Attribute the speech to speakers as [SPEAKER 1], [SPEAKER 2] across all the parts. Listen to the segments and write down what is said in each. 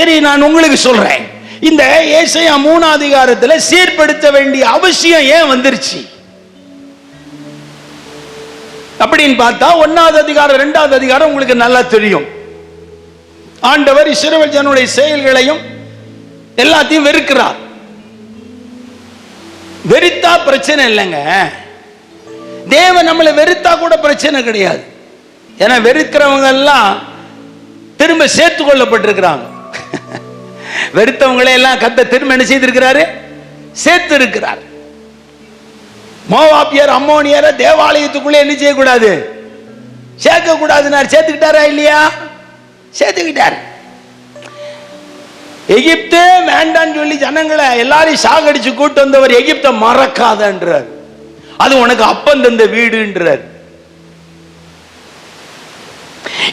[SPEAKER 1] சரி நான் உங்களுக்கு சொல்றேன். இந்த ஏசையா மூணாம் அதிகாரத்துல சீர்படுத்த வேண்டிய அவசியம் ஏன் வந்துருச்சு? அப்படின்னு பார்த்தா ஒன்னாவது அதிகாரம் ரெண்டாவது அதிகாரம் உங்களுக்கு நல்லா தெரியும். ஆண்டவர் இஸ்ரவேல் ஜனுடைய செயல்களையும் எல்லாத்தையும் வெறுக்கிறார். வெறுத்தா பிரச்சனை இல்லைங்க. தேவன் நம்மளை வெறுத்தா கூட பிரச்சனை கிடையாது. ஏன்னா வெறுக்கிறவங்க எல்லாம் திரும்ப சேர்த்து கொள்ளப்பட்டிருக்கிறாங்க. வெறுத்தவங்களை எல்லாம் கத்த திரும்ப என்ன செய்திருக்கிறாரு? சேர்த்து இருக்கிறார் மோவாப்பியர் அம்மோனியர தேவாலயத்துக்குள்ள என்ன செய்யக்கூடாது? சேர்க்க கூடாதுனார் சேர்த்துக்கிட்டாரா இல்லையா? சேர்த்துக்கிட்டார். எகிப்தே வேண்டான்னு சொல்லி ஜனங்களை எல்லாரையும் சாகடிச்சு கூட்டு வந்தவர் எகிப்தை மறக்காதன்றார். அது உனக்கு அப்பன் தந்த வீடுன்றார்.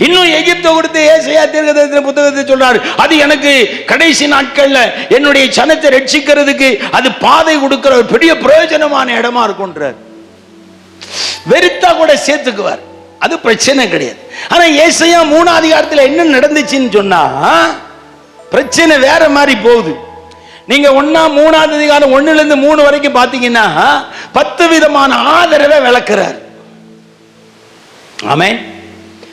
[SPEAKER 1] இன்னும் எகிப்தை கொடுத்து ஏசையா தீர்க்கதரிசன புத்தகத்தை சொல்றாரு. அது எனக்கு கடைசி நாட்கள்ல என்னுடைய சனத்தை ரட்சிக்கிறதுக்கு அது பாதை கொடுக்கிற ஒரு பெரிய பிரயோஜனமான இடமா இருக்கும்ன்றார். வெறுத்தா கூட சேர்த்துக்குவார். அது பிரச்சனை கிடையாது. ஆனா ஏசையா மூணாம் அதிகாரத்துல என்ன நடந்துச்சுன்னு சொன்னா பிரச்சனை வேற மாதிரி போகுது. நீங்க ஒன்னா மூணாவது அதிகாரம் ஒண்ணுல இருந்து மூணு வரைக்கும் பாத்தீங்கன்னா பத்து விதமான ஆதரவை விளக்குறார். ஆமென்.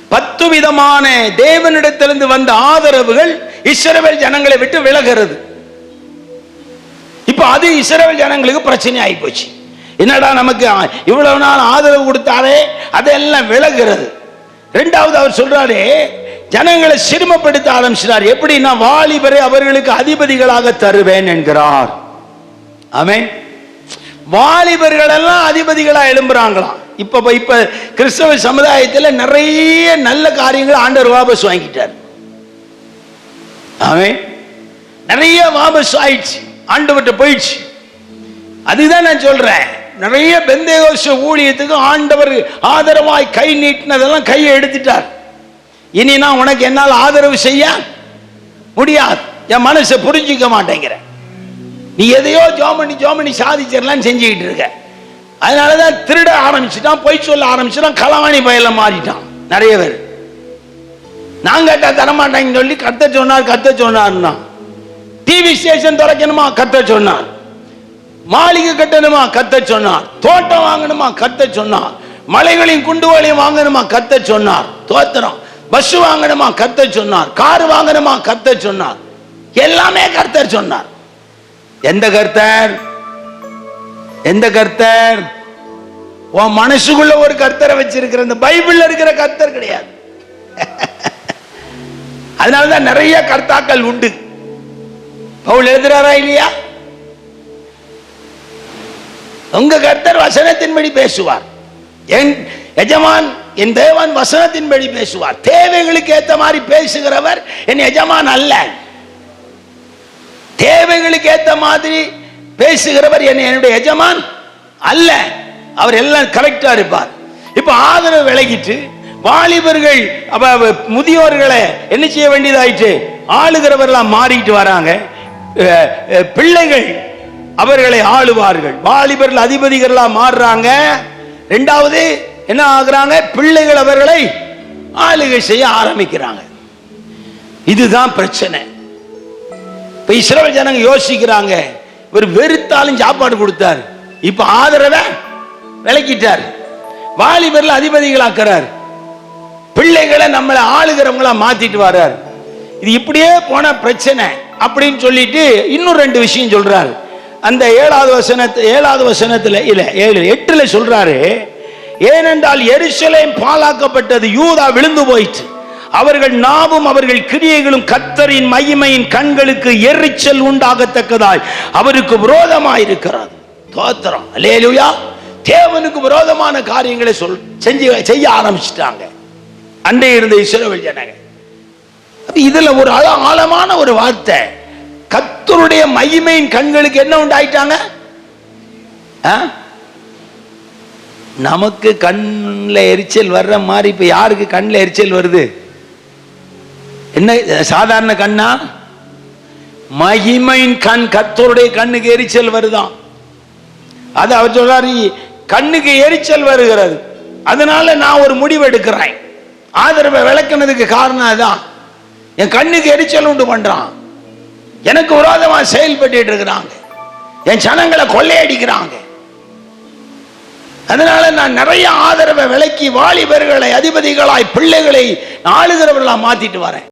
[SPEAKER 1] பத்து விதமான தேவனிடத்திலிருந்து வந்த ஆதரவுகள் இஸ்ரவேல் ஜனங்களை விட்டு விலகிறது. இப்ப அது இஸ்ரவேல் ஜனங்களுக்கு பிரச்சனை ஆகி போச்சு. என்னடா நமக்கு இவ்வளவு நாள் ஆதரவு கொடுத்தாரே அதெல்லாம் விலகிறது. ரெண்டாவது அவர் சொல்றாரு ஜனங்களை சிறுமப்படுத்த ஆரம்பிச்சினார் எப்படின்னா வாலிபரை அவர்களுக்கு அதிபதிகளாக தருவேன் என்கிறார். ஆமென். வாலிபர்கள் எல்லாம் அதிபதிகளா எழும்புறாங்களாம். இப்போ இப்ப கிறிஸ்தவ சமுதாயத்துல நிறைய நல்ல காரியங்கள் ஆண்டவர் வாபஸ் வாங்கிட்டார். ஆமே. நிறைய வாபஸ் ஆயிடுச்சு. ஆண்டவர்கிட்ட போயிடுச்சு. அதுதான் நான் சொல்றேன். நிறைய பெந்தேகோஷ ஊழியத்துக்கு ஆண்டவர் ஆதரவாய் கை நீட்டினதெல்லாம் கையை எடுத்துட்டார். இனி நான் உனக்கு என்னால் ஆதரவு செய்ய முடியாது. என் மனசை புரிஞ்சிக்க மாட்டேங்கிற. நீ எதையோ ஜோமணி ஜோமணி சாதிச்சிடலான்னு செஞ்சுக்கிட்டு இருக்க. அதனாலதான் திருட ஆரம்பிச்சுட்டான் பொய் சொல்ல ஆரம்பிச்சுட்டான் களவாணி பயல மாறிட்டான். நிறைய பேர். நான் கேட்டா தரமாட்டேன்னு சொல்லி கத்த சொன்னார் கத்த சொன்னார்னா. டிவி ஸ்டேஷன் திறக்கணுமா? கத்த சொன்னார். மாளிகை கட்டணுமா? கத்த சொன்னார். தோட்டம் வாங்கணுமா? கத்த சொன்னார். மலைகளையும் குண்டுகளையும் வாங்கணுமா? கத்த சொன்னார். தோத்திரம். பஸ் வாங்கணுமா? கத்த சொன்னார். கார் வாங்கணுமா? கத்த சொன்னார். எல்லாமே கர்த்தர் சொன்னார். எந்த கர்த்தர்? எந்த கர்த்தர்? உன் மனசுக்குள்ள ஒரு கர்த்தரை வச்சிருக்கிற இந்த பைபிள்ல இருக்கிற கர்த்தர் கிடையாது. அதனாலதான் நிறைய கர்த்தாக்கள் உண்டு. பவுல் எழுதுறாரா இல்லையா? உங்க கர்த்தர் வசனத்தின்படி பேசுவார். என் எஜமான் என் தேவன் வசனத்தின்படி பேசுவார். தேவைகளுக்கு ஏத்த மாதிரி பேசுகிறவர் என் எஜமான் அல்ல. தேவைகளுக்கு ஏத்த மாதிரி பேசுகிறவர் என் என்னுடைய எஜமான் அல்ல. அவர் எல்லாம் கரெக்டா இருப்பார். இப்ப ஆதரவு விலகிட்டு வாலிபர்கள் அப்ப முதியோர்களை என்ன செய்ய வேண்டியதாயிட்டு ஆளுகிறவர்களாம் மாறிட்டு வராங்க. பிள்ளைகள் அவர்களை ஆளுவார்கள். வாலிபர்கள் அதிபதிகளா மாறுறாங்க. ரெண்டாவது என்ன ஆகுறாங்க? பிள்ளைகள் அவர்களை ஆளுகை செய்ய ஆரம்பிக்கிறாங்க. இதுதான் பிரச்சனை. இப்ப இஸ்ரவேல் ஜனங்க யோசிக்கிறாங்க. இவர் வெறுத்தாலும் சாப்பாடு கொடுத்தார். இப்ப ஆதரவை விளக்கிட்டார். வாலிபர்ல அதிபதிகளாக்குறார். பிள்ளைகளை நம்மளை ஆளுகிறவங்களா மாத்திட்டு வர்றார். இது இப்படியே போன பிரச்சனை அப்படின்னு சொல்லிட்டு இன்னும் ரெண்டு விஷயம் சொல்றாரு. அந்த ஏழாவது வசனத்து ஏழாவது வசனத்துல இல்ல ஏழு எட்டுல சொல்றாரு ஏனென்றால் எருசலேம் பாழாக்கப்பட்டது யூதா விழுந்து போயிட்டு அவர்கள் நாவும் அவர்கள் கிரியைகளும் கத்தரின் மகிமையின் கண்களுக்கு எரிச்சல் உண்டாகத்தக்கதாய் அவருக்கு விரோதமாய் இருக்கிறது தோத்திரம். அலேலுயா தேவனுக்கு விரோதமான காரியங்களை சொல் செஞ்சு செய்ய ஆரம்பிச்சிட்டாங்க. அண்டே இருந்த இஸ்ரோவில் ஜனங்க இதுல ஒரு ஆழமான ஒரு வார்த்தை. கத்தருடைய மகிமையின் கண்களுக்கு என்ன உண்டாயிட்டாங்க? ஆ? நமக்கு கண்ணில் எரிச்சல் வர்ற மாதிரி இப்போ யாருக்கு கண்ணில் எரிச்சல் வருது? என்ன சாதாரண கண்ணா? மகிமையின் கண் கத்தருடைய கண்ணுக்கு எரிச்சல் வருதான். அது அவர் சொல்றாரு கண்ணுக்கு எரிச்சல் வருகிறது. அதனால நான் ஒரு முடிவு எடுக்கிறேன் ஆதரவை விளக்குனதுக்கு காரணம் அதான். என் கண்ணுக்கு எரிச்சல் உண்டு பண்றான். எனக்கு விரோதமா செயல்பட்டு இருக்கிறாங்க. என் ஜனங்களை கொள்ளையடிக்கிறாங்க. அதனால நான் நிறைய ஆதரவை விலக்கி வாலிபர்களை அதிபதிகளாய் பிள்ளைகளை ஆளுகிறவர்களா மாத்திட்டு வரேன்.